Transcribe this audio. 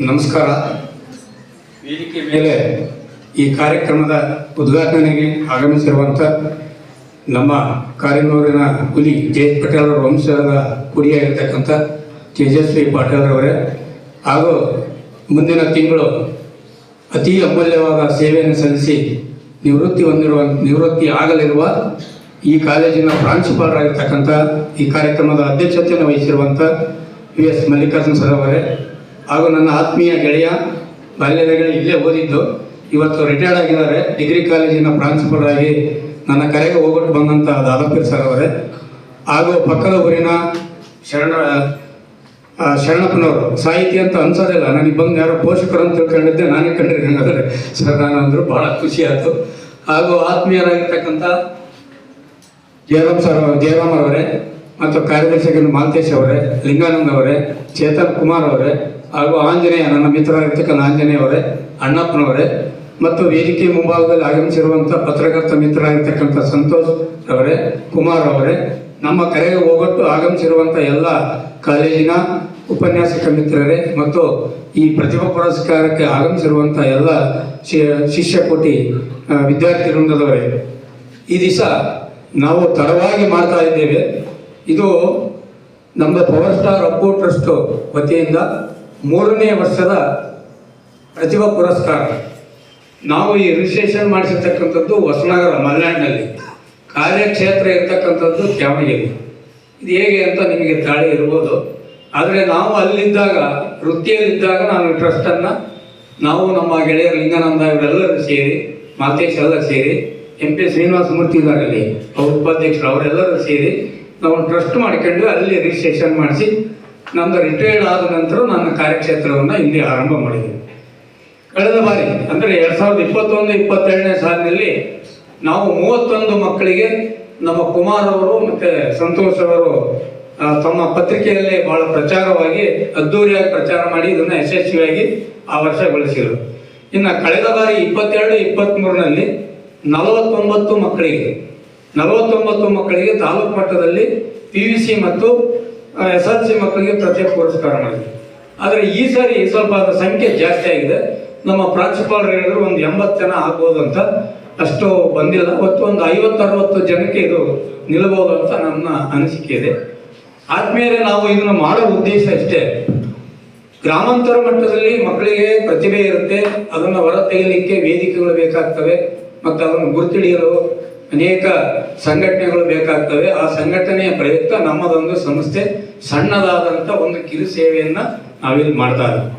ನಮಸ್ಕಾರ. ವೇದಿಕೆ ಮೇಲೆ ಈ ಕಾರ್ಯಕ್ರಮದ ಉದ್ಘಾಟನೆಗೆ ಆಗಮಿಸಿರುವಂಥ ನಮ್ಮ ಕಾರ್ಯನೂರಿನ ಹುಲಿ ಜಯಂತ್ ಪಟೇಲ್ ಅವರ ವಂಶದ ಕುಡಿಯಾಗಿರ್ತಕ್ಕಂಥ ತೇಜಸ್ವಿ ಪಾಟೀಲ್ ಅವರೇ ಹಾಗೂ ಮುಂದಿನ ತಿಂಗಳು ಅತಿ ಅಮೂಲ್ಯವಾದ ಸೇವೆಯನ್ನು ಸಲ್ಲಿಸಿ ನಿವೃತ್ತಿ ಹೊಂದಿರುವ ನಿವೃತ್ತಿ ಆಗಲಿರುವ ಈ ಕಾಲೇಜಿನ ಪ್ರಾಂಶುಪಾಲರಾಗಿರ್ತಕ್ಕಂಥ ಈ ಕಾರ್ಯಕ್ರಮದ ಅಧ್ಯಕ್ಷತೆಯನ್ನು ವಹಿಸಿರುವಂಥ ವಿ ಎಸ್ ಮಲ್ಲಿಕಾರ್ಜುನ್ ಸರ್ ಅವರೇ ಹಾಗೂ ನನ್ನ ಆತ್ಮೀಯ ಗೆಳೆಯ ಬಾಲ್ಯದ ಇಲ್ಲೇ ಓದಿದ್ದು, ಇವತ್ತು ರಿಟೈರ್ಡ್ ಆಗಿದ್ದಾರೆ. ಡಿಗ್ರಿ ಕಾಲೇಜಿನ ಪ್ರಾಂಶುಪಾಲರಾಗಿ ನನ್ನ ಕರೆಗೆ ಹೋಗ್ಬಿಟ್ಟು ಬಂದಂಥ ದಾದಾಪೀರ್ ಸರ್ ಅವರೇ. ಹಾಗೂ ಪಕ್ಕದ ಊರಿನ ಶರಣ ಶರಣಪ್ಪನವರು. ಸಾಹಿತಿ ಅಂತ ಅನ್ಸೋದಿಲ್ಲ. ನನಗೆ ಬಂದು ಯಾರೋ ಪೋಷಕರು ಅಂತ ತಿಳ್ಕೊಂಡಿದ್ದೆ. ನಾನೇ ಕಂಡ್ರಿ ಹಂಗಾದ್ರೆ. ಸರ್ ನಾನು ಅಂದ್ರು ಭಾಳ ಖುಷಿ ಆಯಿತು. ಹಾಗೂ ಆತ್ಮೀಯರಾಗಿರ್ತಕ್ಕಂಥ ಜಯರಾಮ್ ಸರ್ ಜಯರಾಮ್ ಅವರೇ, ಮತ್ತು ಕಾರ್ಯದರ್ಶಕರು ಮಾಲ್ತೇಶ್ ಅವರೇ, ಲಿಂಗಾನಂದ್ ಅವರೇ, ಚೇತನ್ ಕುಮಾರ್ ಅವರೇ ಹಾಗೂ ಆಂಜನೇಯ, ನನ್ನ ಮಿತ್ರರಾಗಿರ್ತಕ್ಕಂಥ ಆಂಜನೇಯ ಅವರೇ ಅಣ್ಣಪ್ಪನವರೇ, ಮತ್ತು ವೇದಿಕೆ ಮುಂಭಾಗದಲ್ಲಿ ಆಗಮಿಸಿರುವಂಥ ಪತ್ರಕರ್ತ ಮಿತ್ರರಾಗಿರ್ತಕ್ಕಂಥ ಸಂತೋಷ್ ಅವರೇ ಕುಮಾರ್ ಅವರೇ ನಮ್ಮ ಕರೆಗೆ ಹೋಗೊಟ್ಟು ಆಗಮಿಸಿರುವಂಥ ಎಲ್ಲ ಕಾಲೇಜಿನ ಉಪನ್ಯಾಸಕ ಮಿತ್ರರೇ, ಮತ್ತು ಈ ಪ್ರತಿಭಾ ಪುರಸ್ಕಾರಕ್ಕೆ ಆಗಮಿಸಿರುವಂಥ ಎಲ್ಲ ಶಿಷ್ಯಕೋಟಿ ವಿದ್ಯಾರ್ಥಿ ವೃಂದದವರೇ, ಈ ದಿವಸ ನಾವು ತಡವಾಗಿ ಮಾಡ್ತಾ ಇದ್ದೇವೆ. ಇದು ನಮ್ಮ ಪವರ್ ಸ್ಟಾರ್ ಅಪ್ಪು ಟ್ರಸ್ಟ್ ವತಿಯಿಂದ ಮೂರನೇ ವರ್ಷದ ಪ್ರತಿಭಾ ಪುರಸ್ಕಾರ. ನಾವು ಈ ರಿಜಿಸ್ಟ್ರೇಷನ್ ಮಾಡಿಸಿರ್ತಕ್ಕಂಥದ್ದು ಹೊಸನಗರ, ಮಲೆನಾಡಿನಲ್ಲಿ. ಕಾರ್ಯಕ್ಷೇತ್ರ ಇರ್ತಕ್ಕಂಥದ್ದು ತ್ಯಾವಣಗೆರೆ ಇದು ಹೇಗೆ ಅಂತ ನಿಮಗೆ ತಾಳೆ ಇರ್ಬೋದು. ಆದರೆ ನಾವು ಅಲ್ಲಿದ್ದಾಗ, ವೃತ್ತಿಯಲ್ಲಿದ್ದಾಗ ನಾನು ಟ್ರಸ್ಟನ್ನು ನಾವು ನಮ್ಮ ಗೆಳೆಯರು ಲಿಂಗಾನಂದ ಇವರೆಲ್ಲರೂ ಸೇರಿ ಮಾತೇಶ್ ಎಲ್ಲ ಸೇರಿ, ಎಂ ಪಿ ಶ್ರೀನಿವಾಸ ಮೂರ್ತಿ ಇದ್ದಾರಲ್ಲಿ ಅವ್ರ ಉಪಾಧ್ಯಕ್ಷರು ಅವರೆಲ್ಲರೂ ಸೇರಿ ನಾವು ಟ್ರಸ್ಟ್ ಮಾಡ್ಕೊಂಡು ಅಲ್ಲಿ ರಿಜಿಸ್ಟ್ರೇಷನ್ ಮಾಡಿಸಿ ನಮ್ಮದು ರಿಟೈರ್ಡ್ ಆದ ನಂತರ ನನ್ನ ಕಾರ್ಯಕ್ಷೇತ್ರವನ್ನು ಇಲ್ಲಿ ಆರಂಭ ಮಾಡಿದೆ. ಕಳೆದ ಬಾರಿ, ಅಂದರೆ ಎರಡು ಸಾವಿರದ ಇಪ್ಪತ್ತೊಂದು, ಇಪ್ಪತ್ತೆರಡನೇ ಸಾಲಿನಲ್ಲಿ ನಾವು ಮೂವತ್ತೊಂದು ಮಕ್ಕಳಿಗೆ ನಮ್ಮ ಕುಮಾರ್ ಅವರು ಮತ್ತೆ ಸಂತೋಷ್ ಅವರು ತಮ್ಮ ಪತ್ರಿಕೆಯಲ್ಲಿ ಬಹಳ ಪ್ರಚಾರವಾಗಿ, ಅದ್ದೂರಿಯಾಗಿ ಪ್ರಚಾರ ಮಾಡಿ ಇದನ್ನು ಯಶಸ್ವಿಯಾಗಿ ಆ ವರ್ಷ ಬಳಸಿದರು ಇನ್ನು ಕಳೆದ ಬಾರಿ ಇಪ್ಪತ್ತೆರಡು, ಇಪ್ಪತ್ತ್ಮೂರರಲ್ಲಿ ನಲವತ್ತೊಂಬತ್ತು ಮಕ್ಕಳಿಗೆ ನಲವತ್ತೊಂಬತ್ತು ಮಕ್ಕಳಿಗೆ ತಾಲೂಕು ಮಟ್ಟದಲ್ಲಿ ಪಿ ವಿ ಸಿ ಮತ್ತು ಎಸ್ ಎಲ್ ಸಿ ಮಕ್ಕಳಿಗೆ ಪ್ರತ್ಯೇಕ ಪುರಸ್ಕಾರ ಮಾಡಿದ್ವಿ ಆದರೆ ಈ ಸಾರಿ ಸ್ವಲ್ಪ ಅದರ ಸಂಖ್ಯೆ ಜಾಸ್ತಿ ಆಗಿದೆ. ನಮ್ಮ ಪ್ರಾಂಶುಪಾಲರು ಹೇಳಿದ್ರು ಒಂದು ಎಂಬತ್ತು ಜನ ಆಗ್ಬೋದು ಅಂತ. ಅಷ್ಟು ಬಂದಿಲ್ಲ. ಒಟ್ಟು ಒಂದು ಐವತ್ತು ಅರವತ್ತು ಜನಕ್ಕೆ ಇದು ನಿಲ್ಲಬಹುದು ಅಂತ ನನ್ನ ಅನಿಸಿಕೆ ಇದೆ. ಆದ್ಮೇಲೆ ನಾವು ಇದನ್ನು ಮಾಡೋ ಉದ್ದೇಶ ಅಷ್ಟೇ ಗ್ರಾಮಾಂತರ ಮಟ್ಟದಲ್ಲಿ ಮಕ್ಕಳಿಗೆ ಪ್ರತಿಭೆ ಇರುತ್ತೆ. ಅದನ್ನು ಹೊರ ತೆಗೆಯಲಿಕ್ಕೆ ವೇದಿಕೆಗಳು ಬೇಕಾಗ್ತವೆ. ಮತ್ತು ಅದನ್ನು ಗುರುತಿಡಿಯಲು ಅನೇಕ ಸಂಘಟನೆಗಳು ಬೇಕಾಗ್ತವೆ. ಆ ಸಂಘಟನೆಯ ಪ್ರಯುಕ್ತ ನಮ್ಮದೊಂದು ಸಂಸ್ಥೆ ಸಣ್ಣದಾದಂಥ ಒಂದು ಕಿರು ಸೇವೆಯನ್ನು ನಾವಿಲ್ಲಿ ಮಾಡ್ತಾ ಇದ್ದೀವಿ.